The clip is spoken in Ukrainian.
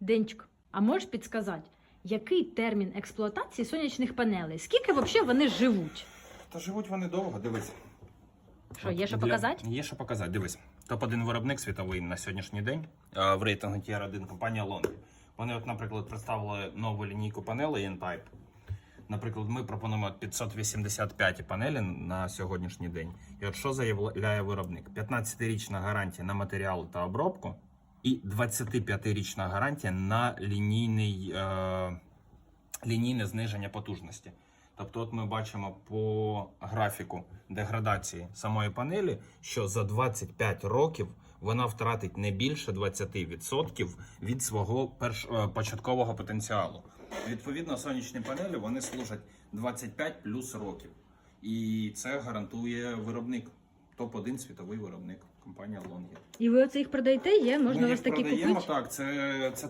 Денчик, а можеш підсказати, який термін експлуатації сонячних панелей? Скільки взагалі вони живуть? Та живуть вони довго, дивись. Що, є що Для- показати? Є що показати, дивись. Топ-1 виробник світовий на сьогоднішній день а, в рейтингу Tier 1 компанія Longi. Вони, от, наприклад, представили нову лінійку панелей N-Type. Наприклад, ми пропонуємо 585 панелі на сьогоднішній день. І от що заявляє виробник? 15-річна гарантія на матеріали та обробку і 25-річна гарантія на лінійний, е, лінійне зниження потужності. Тобто, от ми бачимо по графіку деградації самої панелі, що за 25 років вона втратить не більше 20% від свого перш, е, початкового потенціалу. Відповідно, сонячні панелі вони служать 25 плюс років. І це гарантує виробник. Топ-1 світовий виробник компанія Лонгі, І ви оце їх продаєте? Є? Можна Ми у вас їх такі продаємо, купити? так, це, це